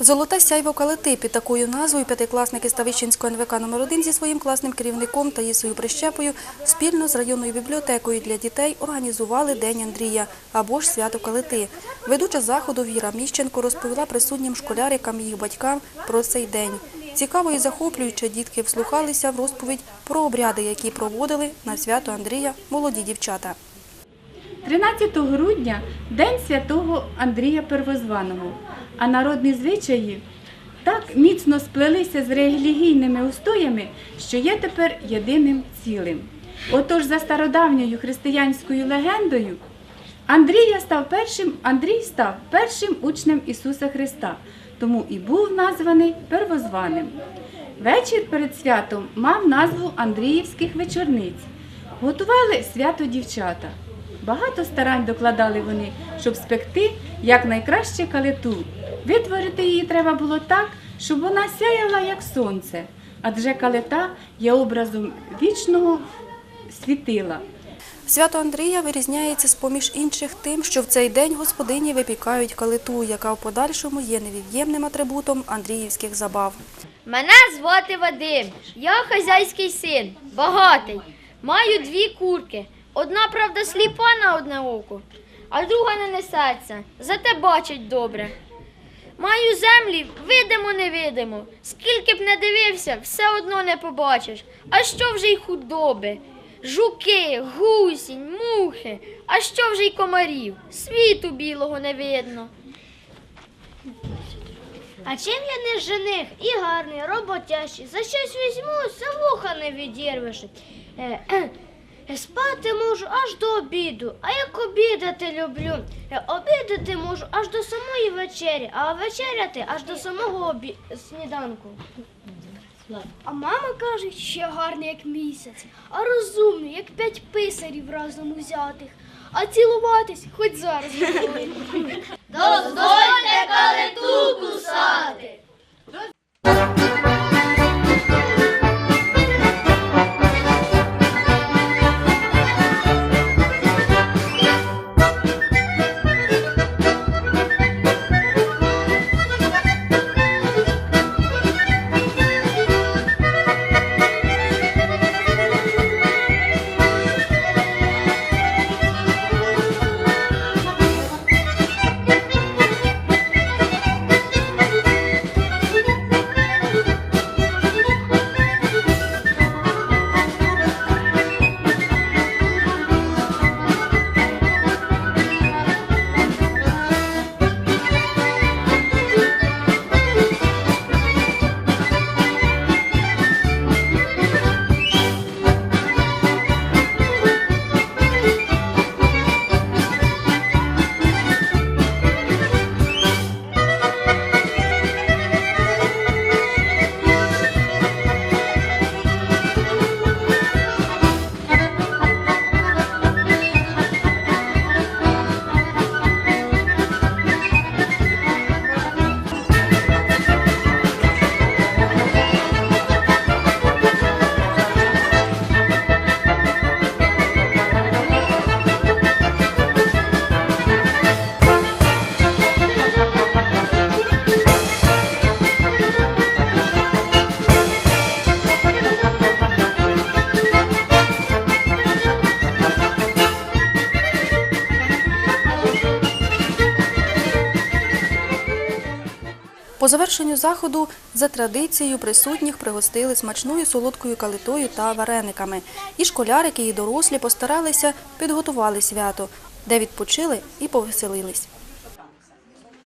Золоте сяйво калити під такою назвою п'ятикласники Ставищенського НВК номер 1 зі своїм класним керівником Таїсою Прищепою спільно з районною бібліотекою для дітей організували День Андрія або ж свято калити. Ведуча заходу Віра Міщенко розповіла присутнім школярикам і їх батькам про цей день. Цікаво і захоплююче дітки вслухалися в розповідь про обряди, які проводили на свято Андрія молоді дівчата. 13 грудня День святого Андрія Первозваного, а народні звичаї так міцно сплелися з релігійними устоями, що є тепер єдиним цілим. Отож, за стародавньою християнською легендою, Андрія став першим, Андрій став першим учнем Ісуса Христа, тому і був названий первозваним. Вечір перед святом мав назву Андріївських вечорниць. Готували свято дівчата. Багато старань докладали вони, щоб спекти якнайкраще калиту. Витворити її треба було так, щоб вона сяяла, як сонце, адже калита є образом вічного світила. Свято Андрія вирізняється з-поміж інших тим, що в цей день господині випікають калиту, яка в подальшому є невід'ємним атрибутом андріївських забав. Мене звати Вадим. Я хазяйський син, багатий. Маю дві курки. Одна, правда, сліпа на одне око, а друга не несеться. Зате бачить добре. Маю землі, видимо, невидимо. Скільки б не дивився, все одно не побачиш. А що вже й худоби? Жуки, гусінь, мухи, а що вже й комарів? Світу білого не видно. А чим я не жених і гарний, роботящий, за щось візьму, за вуха не відірвеш. Е, Спати можу аж до обіду, а як обідати люблю. Е, Обідати можу аж до самої вечері, а вечеряти аж до самого обі... сніданку. А мама каже, що гарний, як місяць, а розумний, як п'ять писарів разом узятих. А цілуватись хоч зараз. Дозвольте калиту По завершенню заходу за традицією присутніх пригостили смачною солодкою калитою та варениками. І школярики, і дорослі постаралися підготували свято, де відпочили і повеселились.